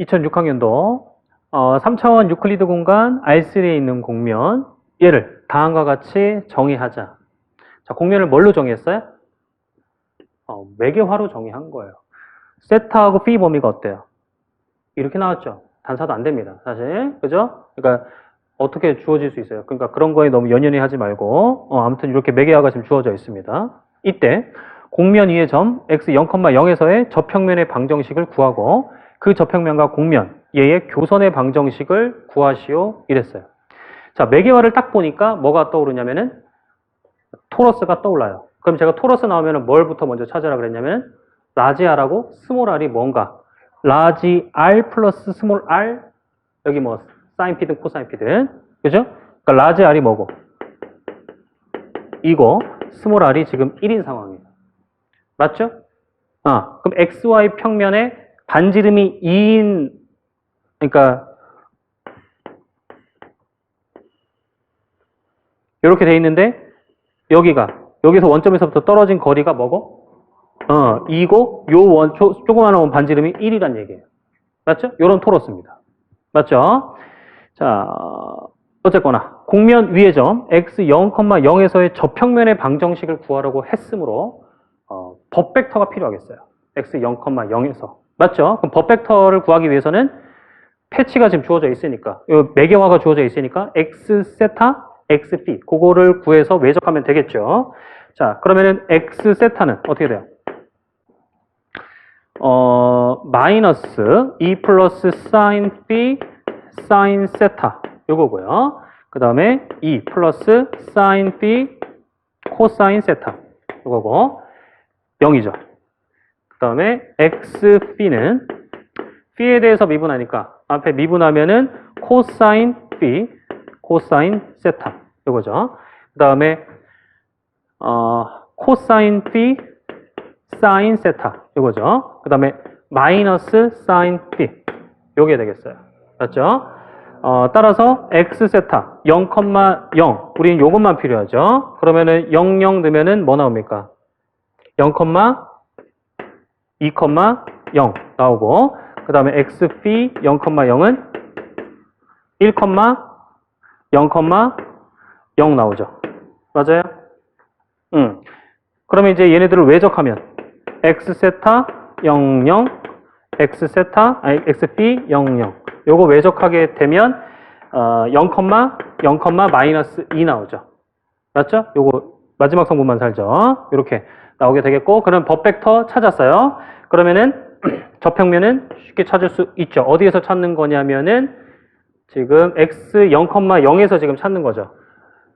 2006학년도 어, 3차원 유클리드 공간 R3에 있는 공면 얘를 다음과 같이 정의하자. 자, 공면을 뭘로 정의했어요? 어, 매개화로 정의한 거예요. 세타하고 phi 범위가 어때요? 이렇게 나왔죠. 단사도 안 됩니다. 사실. 그죠? 그러니까 어떻게 주어질 수 있어요? 그러니까 그런 거에 너무 연연히 하지 말고 어, 아무튼 이렇게 매개화가 지금 주어져 있습니다. 이때 공면 위의 점 x 0,0에서의 저평면의 방정식을 구하고 그 저평면과 공면 얘의 교선의 방정식을 구하시오 이랬어요. 자, 매개화를 딱 보니까 뭐가 떠오르냐면은 토러스가 떠올라요. 그럼 제가 토러스 나오면은 뭘부터 먼저 찾으라 그랬냐면 라지 R하고 스몰 R이 뭔가 라지 R 플러스 스몰 R 여기 뭐 사인 피든 코사인 피든 그죠? 그러니까 라지 R이 뭐고 이거 스몰 R이 지금 1인 상황이에요. 맞죠? 아, 그럼 XY 평면에 반지름이 2인 그러니까 이렇게 돼 있는데 여기가 여기서 원점에서부터 떨어진 거리가 뭐고? 어, 2고 요 원, 조, 조그마한 원 반지름이 1이란 얘기예요. 맞죠? 요런 토로스입니다. 맞죠? 자, 어쨌거나 공면 위의 점 x 0,0에서의 저평면의 방정식을 구하라고 했으므로 어, 법벡터가 필요하겠어요. x 0,0에서 맞죠? 그럼 법벡터를 구하기 위해서는 패치가 지금 주어져 있으니까 요 매개화가 주어져 있으니까 x 세타 x phi 그거를 구해서 외적하면 되겠죠. 자 그러면은 x 세타는 어떻게 돼요? 어 마이너스 2 플러스 사인 사인 세타 요거고요. 그 다음에 2 플러스 사인 phi 코사인 세타 요거고 0이죠. 그 다음에 x phi는 phi에 대해서 미분하니까 앞에 미분하면은 코사인 phi 코사인 세타 이거죠. 그 다음에 어, 코사인 phi 사인 세타 이거죠. 그 다음에 마이너스 사인 phi 요게 되겠어요. 맞죠? 어, 따라서 x 세타 0,0 우리는 요것만 필요하죠. 그러면은 0, 0 넣으면은 뭐 나옵니까? 0, 2,0 나오고 그 다음에 x phi 0,0은 1, 0,0 나오죠. 맞아요? 음. 그러면 이제 얘네들을 외적하면 x 세타 0, 0, x 세타 아니 x phi 0, 0 요거 외적하게 되면 어, 0, 0, 마이너스 2 나오죠. 맞죠? 요거 마지막 성분만 살죠. 이렇게 나오게 되겠고 그럼 법벡터 찾았어요. 그러면은 저평면은 쉽게 찾을 수 있죠. 어디에서 찾는 거냐면은 지금 x 0,0에서 지금 찾는 거죠.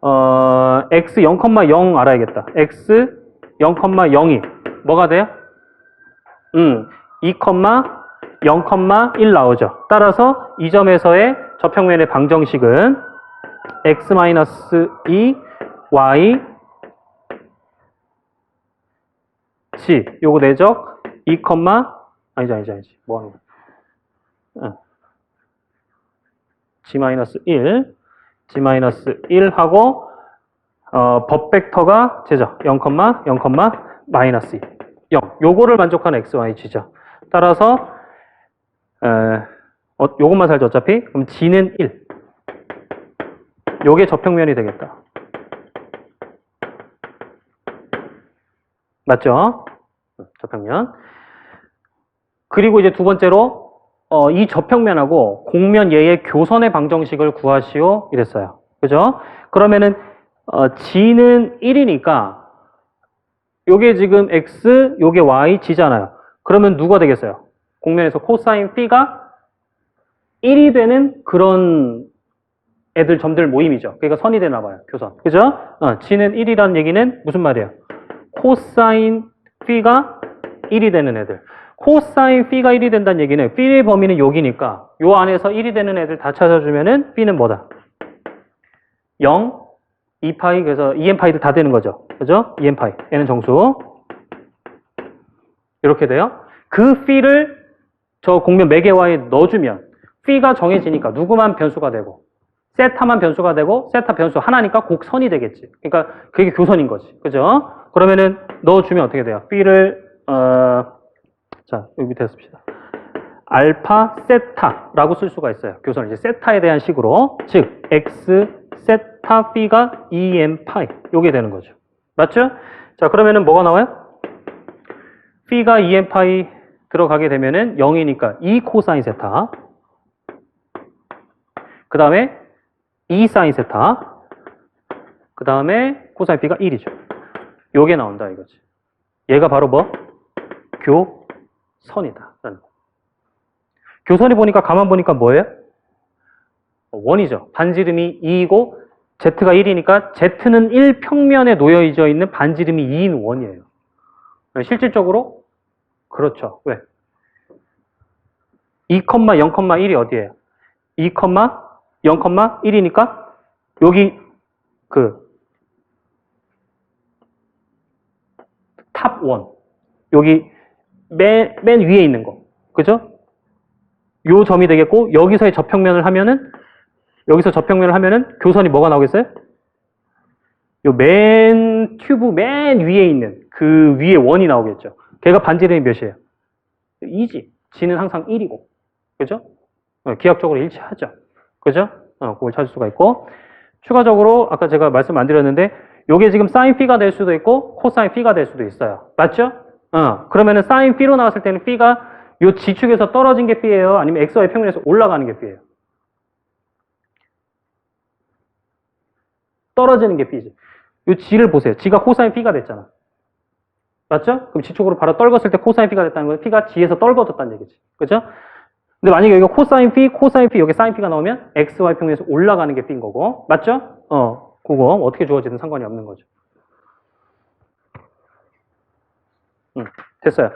어, x 0,0 알아야겠다. x 0,0이 뭐가 돼요? 음, 2, 0,1 나오죠. 따라서 이 점에서의 저평면의 방정식은 x-2 y g 요거 내적? 2, 아니지 아니지 아니지. 뭐 하는 거야? 응. g-1 g-1 하고 어, 법 벡터가 제죠 0, 0, 마이너스 2 0 요거를 만족하는 x, y, g죠. 따라서 에, 어, 요것만 살죠 어차피? 그럼 g는 1 요게 저평면이 되겠다. 맞죠? 저평면. 그리고 이제 두 번째로 어, 이 저평면하고 공면 얘의 교선의 방정식을 구하시오 이랬어요. 그죠? 그러면은 어, g는 1이니까 요게 지금 x, 요게 y, g잖아요. 그러면 누가 되겠어요? 공면에서 코사인 p가 1이 되는 그런 애들 점들 모임이죠. 그러니까 선이 되나 봐요. 교선. 그죠? 어, g는 1이라는 얘기는 무슨 말이에요? 코사인 p가 1이 되는 애들. 코사인 p가 1이 된다는 얘기는 p의 범위는 여기니까 요 안에서 1이 되는 애들 다 찾아주면은 p는 뭐다? 0, 2파이 그래서 2n파이도 다 되는 거죠. 그죠? 2n파이. 얘는 정수. 이렇게 돼요. 그 p를 저 공면 매개화에 넣어주면 p가 정해지니까 누구만 변수가 되고 세타만 변수가 되고 세타 변수 하나니까 곡선이 되겠지. 그러니까 그게 교선인 거지. 그죠? 그러면은 넣어주면 어떻게 돼요? p를 어, 자 여기 밑에 씁시다. 알파 세타라고 쓸 수가 있어요. 교선을 이제 세타에 대한 식으로. 즉, x 세타 p가 2n 파이. 요게 되는 거죠. 맞죠? 자, 그러면은 뭐가 나와요? p가 2n 파이 들어가게 되면은 0이니까 2 코사인 세타. 그 다음에 2 사인 세타. 그 다음에 코사인 p가 1이죠. 요게 나온다 이거지. 얘가 바로 뭐? 교선이다. 교선이 보니까 가만 보니까 뭐예요? 원이죠. 반지름이 2이고 z가 1이니까 z는 1 평면에 놓여져 있는 반지름이 2인 원이에요. 실질적으로 그렇죠. 왜? 2,0,1이 어디예요? 2,0,1이니까 여기 그탑 원. 여기 맨, 맨 위에 있는 거. 그죠? 요 점이 되겠고, 여기서의 저평면을 하면은, 여기서 저평면을 하면은, 교선이 뭐가 나오겠어요? 요맨 튜브 맨 위에 있는 그 위에 원이 나오겠죠. 걔가 반지름이 몇이에요? 2지. 지는 항상 1이고. 그죠? 어, 기하학적으로 일치하죠. 그죠? 어, 그걸 찾을 수가 있고. 추가적으로 아까 제가 말씀 안 드렸는데 요게 지금 사인 P가 될 수도 있고 코사인 P가 될 수도 있어요. 맞죠? 어, 그러면은 사인 P로 나왔을 때는 P가 요 지축에서 떨어진 게 P예요? 아니면 XY 평면에서 올라가는 게 P예요? 떨어지는 게 P지. 요 G를 보세요. G가 코사인 P가 됐잖아. 맞죠? 그럼 지축으로 바로 떨궜을 때 코사인 P가 됐다는 건 P가 G에서 떨궈졌다는 얘기지. 그죠? 근데 만약에 여기가 코사인 P, 코사인 P, 여기 사인 P가 나오면 XY 평면에서 올라가는 게 P인 거고. 맞죠? 어, 그거 어떻게 주어지든 상관이 없는 거죠. 음, 됐어요.